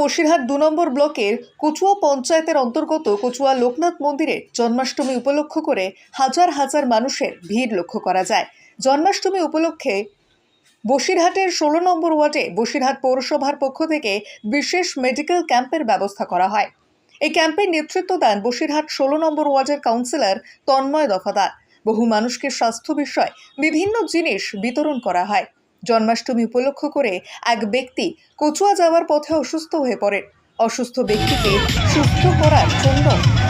বসিরহাট দু নম্বর ব্লকের কচুয়া পঞ্চায়েতের অন্তর্গত কচুয়া লোকনাথ মন্দিরে জন্মাষ্টমী উপলক্ষ করে হাজার হাজার মানুষের ভিড় লক্ষ্য করা যায়। জন্মাষ্টমী উপলক্ষে বসিরহাটের ষোলো নম্বর ওয়ার্ডে বসিরহাট পৌরসভার পক্ষ থেকে বিশেষ মেডিকেল ক্যাম্পের ব্যবস্থা করা হয়। এই ক্যাম্পের নেতৃত্ব দেন বসিরহাট ষোলো নম্বর ওয়ার্ডের কাউন্সিলর তন্ময় দফাদার। বহু মানুষকে স্বাস্থ্য বিষয় বিভিন্ন জিনিস বিতরণ করা হয়। জন্মাষ্টমী উপলক্ষ করে এক ব্যক্তি কচুয়া যাওয়ার পথে অসুস্থ হয়ে পড়েন। অসুস্থ ব্যক্তিকে সুস্থ করার জন্য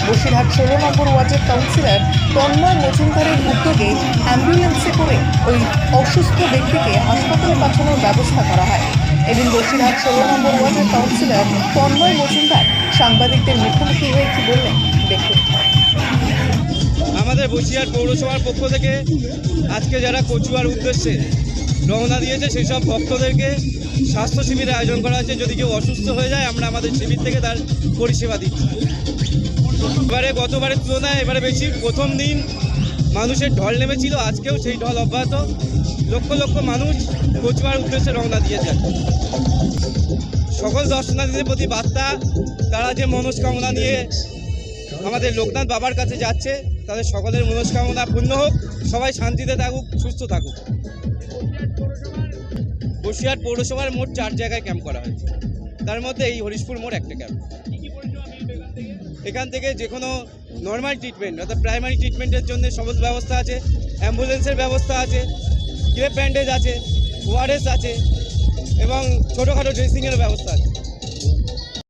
বসিরহাট ষোলো নম্বর ওয়ার্ডের কাউন্সিলর তন্ময় মজুমদারের উদ্যোগে অ্যাম্বুলেন্সে করে ওই অসুস্থ ব্যক্তিকে হাসপাতালে পাঠানোর ব্যবস্থা করা হয়। এদিন বসিরহাট ষোলো নম্বর ওয়ার্ডের কাউন্সিলর তন্ময় মজুমদার সাংবাদিকদের মুখোমুখি হয়ে কি বললেন, দেখুন। আমাদের বসিরহাট পৌরসভার পক্ষ থেকে আজকে যারা কচুয়ার উদ্দেশ্যে রওনা দিয়েছে, সেই সব ভক্তদেরকে স্বাস্থ্য শিবিরের আয়োজন করা হয়েছে। যদি কেউ অসুস্থ হয়ে যায়, আমরা আমাদের শিবির থেকে তার পরিষেবা দিচ্ছি। এবারে গতবারের তুলনায় এবারে বেশি প্রথম দিন মানুষের ঢল নেমেছিল, আজকেও সেই ঢল অব্যাহত। লক্ষ লক্ষ মানুষ কচুয়ার উদ্দেশ্যে রওনা দিয়েছে। সকল দর্শনার্থীদের প্রতি বার্তা, তারা যে মনস্কামনা নিয়ে আমাদের লোকনাথ বাবার কাছে যাচ্ছে তাদের সকলের মনস্কামনা পূর্ণ হোক, সবাই শান্তিতে থাকুক, সুস্থ থাকুক। বসিরহাট পৌরসভার মোট চার জায়গায় ক্যাম্প করা হয়েছে। তার মধ্যে এই হরিশপুর মোড় একটা ক্যাম্প এখান থেকে যে কোনো নর্মাল ট্রিটমেন্ট অর্থাৎ প্রাইমারি ট্রিটমেন্টের জন্য সমস্ত ব্যবস্থা আছে অ্যাম্বুলেন্সের ব্যবস্থা আছে গ্রেপ ব্যান্ডেজ আছে ওআরএস আছে, এবং ছোটোখাটো ড্রেসিংয়ের ব্যবস্থা আছে।